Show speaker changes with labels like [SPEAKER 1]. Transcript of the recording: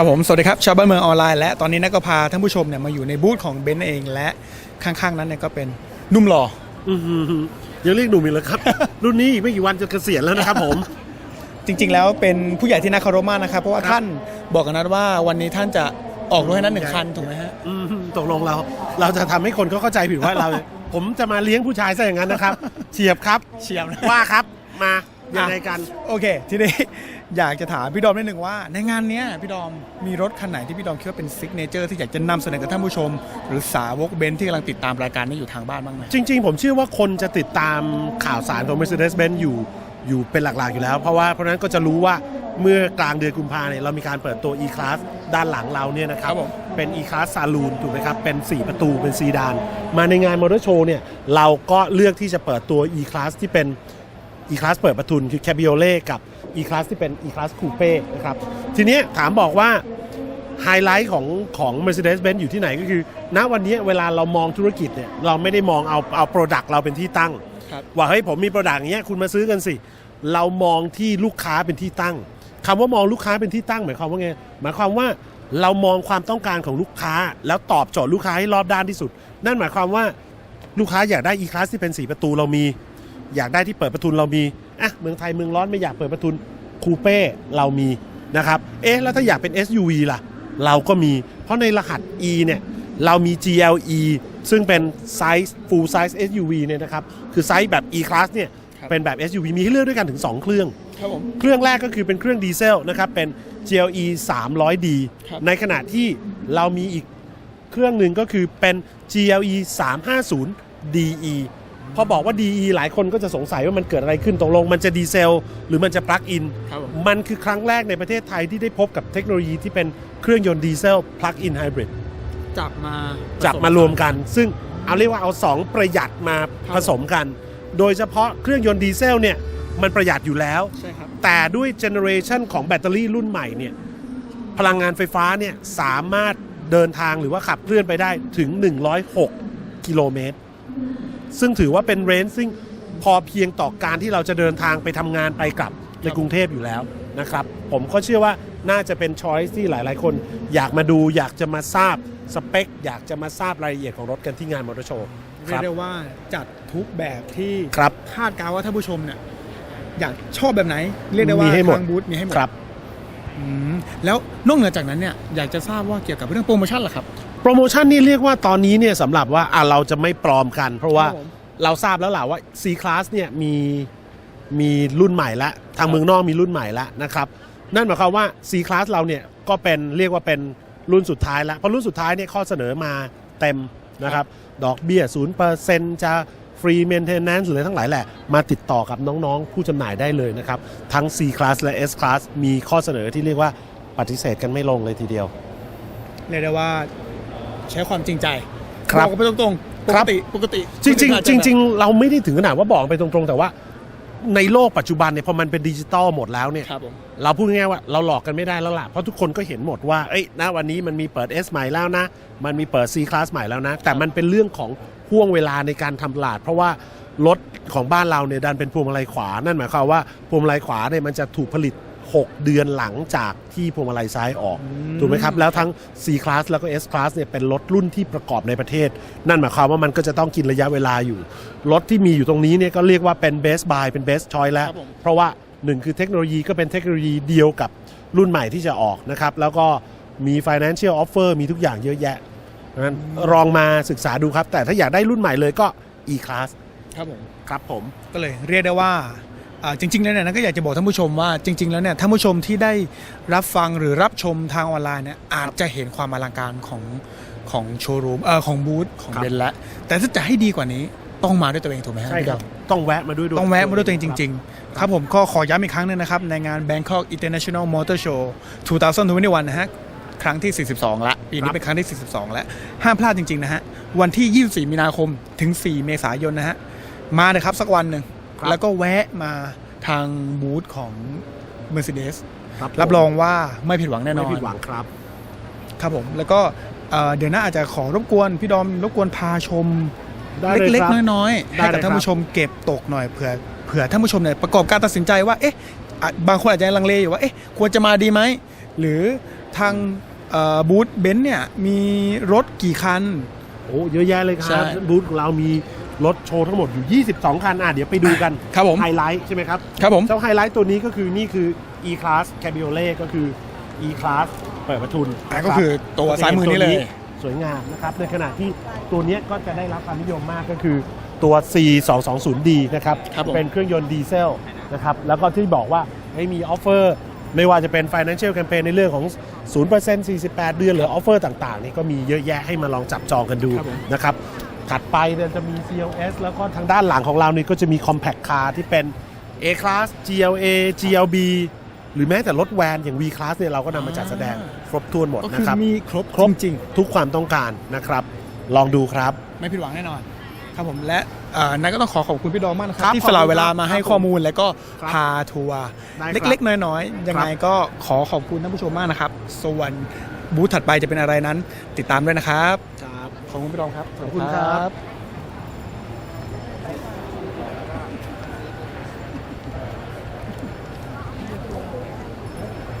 [SPEAKER 1] ครับผม สวัสดีครับ ชาวบ้านเมืองออนไลน์และตอนนี้นะก็พาท่านผู้ชมเนี่ยมาอยู่ในบูธของเบนซ์เองและข้างๆนั้นเนี่ยก็เป็นนุ่มหล่อ
[SPEAKER 2] อื้อหือยังเรียกหนุ่มอีกเลยครับ รุ่นนี้อีกไม่กี่วันจะเกษียณแล้วนะครับผม
[SPEAKER 1] จริงๆ แล้วเป็นผู้ใหญ่ที่น่าเคารพมากนะครับ เพราะว่าท่านบอกกันนะว่าวันนี้ท่านจะออกรถให้นั้นหนึ่งคันถูกไหมฮะ
[SPEAKER 2] อืมตกลงเรา เราจะทำให้คนเขาเข้าใจผิดว่าเรา ผมจะมาเลี้ยงผู้ชายซะอย่างนั้นนะครับ เฉียบครับ
[SPEAKER 1] เฉียบนะ
[SPEAKER 2] ว่าครับ มายังไงกัน
[SPEAKER 1] โอเค ทีนี้ อยากจะถามพี่ดอมนิดนึงว่า ในงานเนี้ยพี่ดอมมีรถคันไหนที่พี่ดอมคิดว่าเป็นซิกเนเจอร์ที่อยากจะนำเสนอกับท่านผู้ชม หรือสาวกเบนซ์ที่กำลังติดตามรายการนี้อยู่ทางบ้านบ้างไหม
[SPEAKER 2] จริง ๆ ผมเชื่อว่าคนจะติดตามข่าวสารของ Mercedes-Benz อยู่อยู่เป็นหลักๆอยู่แล้ว เพราะว่าเพราะฉะนั้นก็จะรู้ว่าเมื่อกลางเดือนกุมภาเนี่ยเรามีการเปิดตัว E-Class ด้านหลังเราเนี่ยนะครับ
[SPEAKER 1] ครับผม
[SPEAKER 2] เป็น E-Class Saloon ถูกไหมครับ เป็น 4 ประตูเป็นซีดาน มาในงานมอเตอร์โชว์เนี่ยเราก็เลือกที่จะเปิดตัว E-Class ที่เป็น E-Class เปิดประทุนคือ Cabriolet กับ E-Class ที่เป็น E-Class Coupe นะครับทีเนี้ยถามบอกว่าไฮไลท์ของของ Mercedes-Benz อยู่ที่ไหนก็คือ ณวันนี้เวลาเรามองธุรกิจเนี่ยเราไม่ได้มองเอาเอา Product เราเป็นที่ตั้ง
[SPEAKER 1] ครับ
[SPEAKER 2] ว่าเฮ้ยผมมีโปรดักต์อย่างเงี้ยคุณมาซื้อกันสิ เรามองที่ลูกค้าเป็นที่ตั้งคำว่ามองลูกค้าเป็นที่ตั้งหมายความว่าไงหมายความว่าเรามองความต้องการของลูกค้า แล้วตอบโจทย์ลูกค้าให้รอบด้านที่สุด นั่นหมายความว่าลูกค้าอยากได้ e-class ที่เป็นสีประตูเรามี อยากได้ที่เปิดประทุนเรามีอะเมืองไทยเมืองร้อนไม่อยากเปิดประทุนคูเป้เรามีนะครับเอ๊ะแล้วถ้าอยากเป็น SUV ล่ะ เราก็มี เพราะในรหัส E เนี่ยเรามี GLE ซึ่งเป็นไซส์ full size SUV เนี่ยนะครับ คือไซส์แบบ E-Class เนี่ย
[SPEAKER 1] ครับ
[SPEAKER 2] เป็นแบบ SUV มีให้เลือกด้วยกันถึง 2 เครื่อง
[SPEAKER 1] ครับผม
[SPEAKER 2] เครื่องแรกก็คือเป็นเครื่องดีเซลนะครับ เป็น GLE 300D
[SPEAKER 1] ครับ
[SPEAKER 2] ในขณะที่เรามีอีกเครื่องหนึ่งก็คือเป็น GLE 350 DE พอบอกว่า DE หลายคนก็จะสงสัยว่ามันเกิดอะไรขึ้นตกลง มันจะดีเซล หรือมันจะปลั๊กอิน
[SPEAKER 1] ครับผม
[SPEAKER 2] มันคือครั้งแรกในประเทศไทยที่ได้พบกับเทคโนโลยีที่เป็นเครื่องยนต์ดีเซลปลั๊กอินไฮบริด
[SPEAKER 1] จับมา
[SPEAKER 2] จับมารวมกัน ซึ่งเอาเรียกว่าเอา2ประหยัดมา
[SPEAKER 1] ครับ
[SPEAKER 2] ผสมกัน โดยเฉพาะเครื่องยนต์ดีเซลเนี่ยมันประหยัดอยู่แล้ว
[SPEAKER 1] ใช่ครับ
[SPEAKER 2] แต่ด้วยเจเนอเรชันของแบตเตอรี่รุ่นใหม่เนี่ยพลังงานไฟฟ้าเนี่ยสามารถเดินทางหรือว่าขับเคลื่อนไปได้ถึง 106 กิโลเมตร ซึ่งถือว่าเป็นเรนจ์ซึ่งพอเพียงต่อการที่เราจะเดินทางไปทำงานไปกลับในกรุงเทพอยู่แล้วนะครับ ผมก็เชื่อว่าน่าจะเป็นช้อยที่หลาย ๆ คน อยากมาดูอยากจะมาทราบสเปค อยากจะมาทราบรายละเอียดของรถกันที่งานมอเตอร์โชว์ค
[SPEAKER 1] เรีย
[SPEAKER 2] รั
[SPEAKER 1] ก
[SPEAKER 2] บ
[SPEAKER 1] ได้ว่าจัดทุกแบบที่
[SPEAKER 2] ครับ
[SPEAKER 1] คาดการณ์ว่าท่านผู้ชมเนี่ยอยากชอบแบบไหน เรียกได้ว่า
[SPEAKER 2] มีให้หมด
[SPEAKER 1] ทางบูธมีให้หมด
[SPEAKER 2] ครับ
[SPEAKER 1] อืมแล้วนอกเหนือจากนั้นเนี่ยอยากจะทราบว่าเกี่ยวกับเรื่องโปรโมชั่นล่ะครับ
[SPEAKER 2] โป รโมชั่นนี่เรียกว่าตอนนี้เนี่ยสำหรับว่าอะเราจะไม่ปลอมกัน เพราะว่า
[SPEAKER 1] ครับผม
[SPEAKER 2] เราทราบแล้วล่ะว่า C Class เนี่ยมีมีรุ่นใหม่ละทางเมืองนอกมีรุ่นใหม่ละนะครับ นั่นหมายความว่า C Class เราเนี่ยก็เป็นเรียกว่าเป็นรุ่นสุดท้ายแล้วเพราะรุ่นสุดท้ายเนี่ยข้อเสนอมาเต็มนะครับ ดอกเบี้ย 0%จะฟรีเมนเทนแนนซ์หรือทั้งหลายแหละ มาติดต่อกับน้องๆ ผู้จำหน่ายได้เลยนะครับ ทั้ง C Class และ S Class มีข้อเสนอที่เรียกว่าปฏิเสธกันไม่ลงเลยทีเดียว
[SPEAKER 1] เรียกได้ว่า ใช้ความจริงใจ
[SPEAKER 2] ครับ
[SPEAKER 1] อกกันไปตรงๆป
[SPEAKER 2] ครั
[SPEAKER 1] ก
[SPEAKER 2] บ
[SPEAKER 1] ติปกติ
[SPEAKER 2] จริง
[SPEAKER 1] ปกติอา
[SPEAKER 2] ๆจริง ๆ เราไม่ได้ถึงขนาดว่าบอกไปตรงๆ แต่ว่าในโลกปัจจุบันเนี่ยพอมันเป็นดิจิตอลหมดแล้วเนี่ย
[SPEAKER 1] ครับผม
[SPEAKER 2] เราพูดง่ายๆว่าเราหลอกกันไม่ได้แล้วล่ะ เพราะทุกคนก็เห็นหมดว่า เอ้ยณวันนี้มันมีเปิด S ใหม่แล้วนะ มันมีเปิด C Class ใหม่แล้วนะ แต่มันเป็นเรื่องของห่วงเวลาในการทำตลาด เพราะว่ารถของบ้านเราเนี่ยดันเป็นพวงมาลัยขวา นั่นหมายความว่าพวงมาลัยขวาเนี่ยมันจะถูกผลิต 6 เดือนหลังจากที่พวงมาลัยซ้ายออก ถูกไหมครับ แล้วทั้ง C Class แล้วก็ S Class เนี่ยเป็นรถรุ่นที่ประกอบในประเทศ นั่นหมายความว่ามันก็จะต้องกินระยะเวลาอยู่ รถที่มีอยู่ตรงนี้เนี่ยก็เรียกว่าเป็น best buy เป็น best choice แล้ว
[SPEAKER 1] ครับผม
[SPEAKER 2] เพราะว่าหนึ่งคือเทคโนโลยีก็เป็นเทคโนโลยีเดียวกับรุ่นใหม่ที่จะออกนะครับ แล้วก็มี financial offer มีทุกอย่างเยอะแยะดังนั้นลองมาศึกษาดูครับ แต่ถ้าอยากได้รุ่นใหม่เลยก็ E Class
[SPEAKER 1] ครับผม
[SPEAKER 2] ครับผม
[SPEAKER 1] ก็เลยเรียกได้ว่าอ่า จริงๆแล้วเนี่ยนะก็อยากจะบอกท่านผู้ชมว่าจริง ๆ แล้วเนี่ยท่านผู้ชมที่ได้รับฟังหรือรับชมทางออนไลน์เนี่ยอาจจะเห็นความอลังการของของโชว์รูมเออของบูธของ
[SPEAKER 2] ครับ
[SPEAKER 1] เบนซ์แล้วแต่ถ้าจะให้ดีกว่านี้ต้องมาด้วยตัวเองถูกไหมฮะ
[SPEAKER 2] ใช่ครับ
[SPEAKER 1] พี่ดอม
[SPEAKER 2] ต้องแวะมาด้วย
[SPEAKER 1] ต้องแวะมาด้วยตัวเองจริง ๆ ครับผมก็ขอย้ำอีกครั้งหนึงนะครับ ในงาน Bangkok International Motor Show 2021นะฮะครั้งที่ 42 ละ ปีนี้เป็นครั้งที่ 42 แล้ว ห้ามพลาดจริง ๆ นะฮะ วันที่ 24 มีนาคมถึง 4 เมษายนนะฮะ มาเลยครับสักวันหนึ่ง
[SPEAKER 2] ครับ
[SPEAKER 1] แล้วก็แวะมาทางบูธของ Mercedes
[SPEAKER 2] ครับ
[SPEAKER 1] รับรองว่าไม่ผิดหวังแน่น
[SPEAKER 2] ไม่
[SPEAKER 1] อน
[SPEAKER 2] ผิดหวังครับ
[SPEAKER 1] ครับผมแล้วก็เอ่อเดี๋ยวหน้าอาจจะขอรบกวนพี่ดอมรบกวนพาชม
[SPEAKER 2] ได้เลย
[SPEAKER 1] เล็ก
[SPEAKER 2] ครับ
[SPEAKER 1] ๆน้อยๆ
[SPEAKER 2] ได้
[SPEAKER 1] ให้
[SPEAKER 2] เลย
[SPEAKER 1] กับท่าน
[SPEAKER 2] ครับ
[SPEAKER 1] ผู้ชมเก็บตกหน่อยเผื่อเผื่อท่านผู้ชมเนี่ยประกอบการตัดสินใจว่าเอ๊ะอะบางคนอาจจะลังเลอยู่ว่าเอ๊ะควรจะมาดีไหม หรือทางเอ่อบูธเบนซ์เนี่ยมีรถกี่คัน
[SPEAKER 2] โอ้เยอะแยะเลยค
[SPEAKER 1] ใช่
[SPEAKER 2] รับบูธของเรามี รถโชว์ทั้งหมดอยู่ 22 คัน อะเดี๋ยวไปดูกัน
[SPEAKER 1] ครับผม
[SPEAKER 2] ไฮไลท์ใช่ไหมครับ
[SPEAKER 1] ครับผม
[SPEAKER 2] เจ้าไฮไลท์ตัวนี้ก็คือนี่คือ e class cabriolet ก็คือ e class เปิดประทุน
[SPEAKER 1] อะก็คือตัวซ้ายมือนี้เลย
[SPEAKER 2] สวยงามนะครับ ในขณะที่ตัวเนี้ยก็จะได้รับความนิยมมากก็คือตัว C 2 2 0 D นะครับ
[SPEAKER 1] ครับผม
[SPEAKER 2] เป็นเครื่องยนต์ดีเซลนะครับ แล้วก็ที่บอกว่าให้มีออฟเฟอร์ไม่ว่าจะเป็น Financial Campaign ในเรื่องของ 0% 48 เดือนหรือออฟเฟอร์ต่าง ๆ นี่ก็มีเยอะแยะให้มาลองจับจองกันดู
[SPEAKER 1] ครับผม
[SPEAKER 2] นะครับ ถัดไปเนี่ยจะมี CLS แล้วก็ทางด้านหลังของเรานี่ก็จะมี Compact Car ที่เป็น A Class GLA GLB หรือแม้แต่รถแวนอย่าง V Class เนี่ยเราก็นำมาจัดแสดงครบถ้วนหมด
[SPEAKER 1] ก็
[SPEAKER 2] นะ
[SPEAKER 1] คือ
[SPEAKER 2] ครับ
[SPEAKER 1] มีครบ
[SPEAKER 2] ครบ
[SPEAKER 1] จริง
[SPEAKER 2] ทุกความต้องการนะครับ ลองดูครับ
[SPEAKER 1] ๆไม่ผิดหวังแน่นอน ครับผมและเอ่อนั้นก็ต้องขอขอบคุณพี่ดอมมากนะค
[SPEAKER 2] ครั
[SPEAKER 1] รับ
[SPEAKER 2] บ
[SPEAKER 1] ที่สละเวลามาให้
[SPEAKER 2] ครับ
[SPEAKER 1] ข้อมูลแล้วก็
[SPEAKER 2] ครับ
[SPEAKER 1] พาทัวร์
[SPEAKER 2] ได้ครับ
[SPEAKER 1] เล็ก ๆ น้อยๆยังไงก็ขอขอบคุณท่านผู้ชมมากนะครับ ส่วนบูธถัดไปจะเป็นอะไรนั้น ติดตามด้วยนะครับ
[SPEAKER 2] ครับ
[SPEAKER 1] ขอบคุณพี่ดอมครับ
[SPEAKER 2] ขอบคุณครับ
[SPEAKER 1] บ